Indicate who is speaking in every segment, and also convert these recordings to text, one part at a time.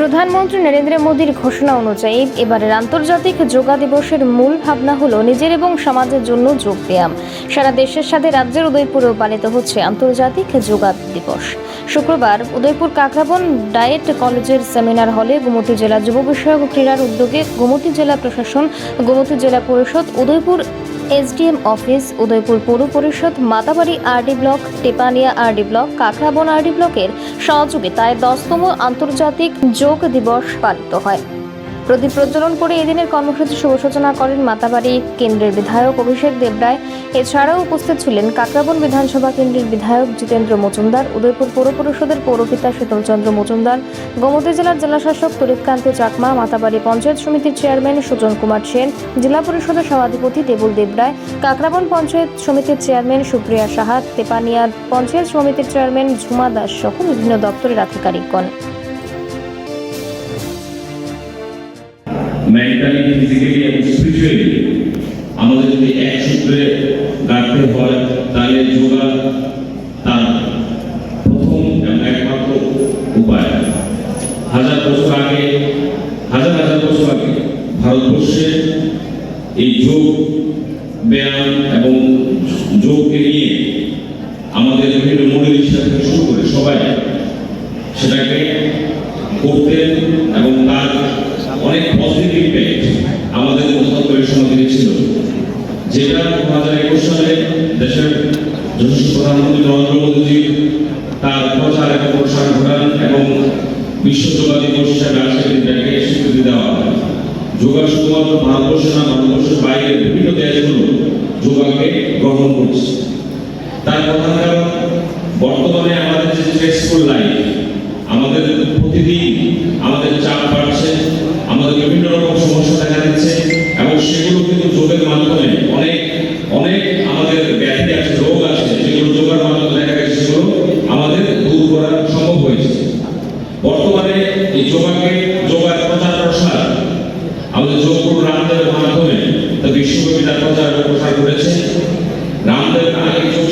Speaker 1: প্রধানমন্ত্রী নরেন্দ্র মোদীর ঘোষণা অনুযায়ী এবারের আন্তর্জাতিক যোগা দিবসের মূল ভাবনা হল নিজের এবং সমাজের জন্য যোগ ব্যায়াম। সারা দেশের সাথে রাজ্যের উদয়পুরেও পালিত হচ্ছে আন্তর্জাতিক যোগা দিবস। শুক্রবার উদয়পুর কাকরাবন ডায়েট কলেজের সেমিনার হলে গোমতী জেলা যুব বিষয়ক ক্রীড়ার উদ্যোগে গোমতী জেলা প্রশাসন, গোমতী জেলা পরিষদ, উদয়পুর এসডিএম অফিস, উদয়পুর পৌর পরিষদ, Matabari RD block, Tepania RD block Kakraban RD ব্লকের সহযোগিতায় দশতম আন্তর্জাতিক যোগ দিবস পালিত হয়। প্রদীপ প্রজ্বলন করে এদিনের কর্মসূচি শুভ সূচনা করেন মাতাবাড়ি কেন্দ্রের বিধায়ক অভিষেক দেবরায়। এছাড়াও উপস্থিত ছিলেন কাকরাবন বিধানসভা কেন্দ্রের বিধায়ক জিতেন্দ্র মজুমদার, উদয়পুর পৌর পরিষদের পৌরপিতা শীতলচন্দ্র মজুমদার, গোমতী জেলার জেলাশাসক তরিতকান্তি চাকমা, মাতাবাড়ি পঞ্চায়েত সমিতির চেয়ারম্যান সুজন কুমার সেন, জেলা পরিষদের সভাধিপতি দেবুল দেবরায়, কাকরাবন পঞ্চায়েত সমিতির চেয়ারম্যান সুপ্রিয়া সাহা, তেপানিয়া পঞ্চায়েত সমিতির চেয়ারম্যান ঝুমা দাস সহ বিভিন্ন দপ্তরের আধিকারিকগণ।
Speaker 2: মেন্টালি ফিজিক্যালি এবং স্পিরিচুয়ালি আমাদের যদি এক সূত্রে গাঁথতে হয়, তাহলে যোগা তার প্রথম এবং একমাত্র উপায়। হাজার বছর আগে, হাজার হাজার বছর আগে ভারতবর্ষে এই যোগ ব্যায়াম এবং যোগকে নিয়ে আমাদের বিভিন্ন মনের ইচ্ছা থেকে শুরু করে সবাই সেটাকে করতেন এবং তার অনেক পজিটিভ ইম্প্যাক্ট আমাদের মধ্যে সমাজে ছিল। যেটা দু হাজার একুশ সালে দেশের যশস্বী প্রধানমন্ত্রী নরেন্দ্র মোদীজি তার প্রচার এবং প্রসার ঘটান এবং বিশ্ব যোগা দিবস হিসাবে আজকের দিনটাকে স্বীকৃতি দেওয়া হয়। যোগা শুধুমাত্র ভারতবর্ষ না ভারতবর্ষের বাইরে বিভিন্ন দেশগুলো যোগাকে গ্রহণ করছে। তার প্রধান কারণ বর্তমানে আমাদের যে স্ট্রেসফুল লাইফ আমাদের প্রতিদিন আমাদের চাপ বাড়ছে আমাদের বিভিন্ন রকম সমস্যা দেখা দিচ্ছে এবং সেগুলো কিন্তু যোগের মাধ্যমে অনেক অনেক আমাদের ব্যাধি আছে, রোগ আছে, যেগুলো যোগের মাধ্যমে দেখা গেছে, সেগুলো আমাদের দূর করা সম্ভব হয়েছে। বর্তমানে এই যোগাকে, যোগার প্রচার প্রসার, আমাদের যোগগুরু রামদেবের মাধ্যমে তা বিশ্বব্যাপী তার প্রচার প্রসার করেছে। রামদেব আগে যোগ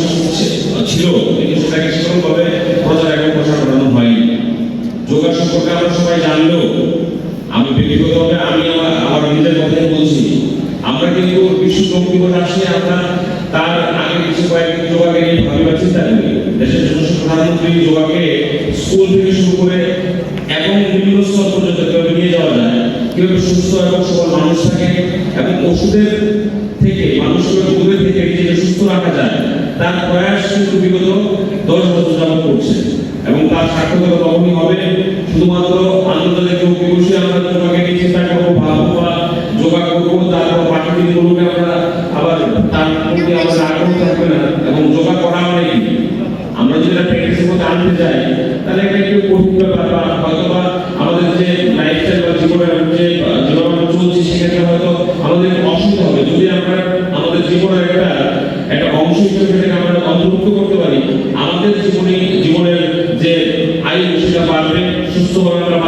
Speaker 2: ছিল, কিন্তু সেটাকে সেরকমভাবে প্রচার এবং প্রসার করানো হয়নি যোগা সম্পর্কে আমরা সবাই জানলেও আমি ব্যক্তিগতভাবে আমি আমার আমার নিজের কথাই বলছি আমরা কিন্তু বিশ্ব আসলে তার আগে কিছু কয়েকদিন যোগাকে নিয়ে ভাবিবার চিন্তা দেশের প্রধানমন্ত্রী যোগাকে স্কুল থেকে শুরু করে এবং বিভিন্ন স্তর পর্যন্ত কীভাবে নিয়ে যাওয়া যায়, কীভাবে সুস্থ এবং সবল মানুষ থাকে এবং ওষুধের থেকে, মানুষকে রোগের থেকে নিজেকে সুস্থ রাখা যায়, তার প্রয়াস কিন্তু বিগত দশ বছর করছে। এবং তার সার্থকতা তখনই হবে শুধুমাত্র কঠিন জীবনের যে হয়তো আমাদের অসুবিধা হবে। যদি আমরা আমাদের জীবনের একটা একটা অংশ হিসেবে আমরা অন্তর্ভুক্ত করতে পারি, আমাদের জীবনে যে আয়ু সেটা বাড়বে সুস্থভাবে আমরা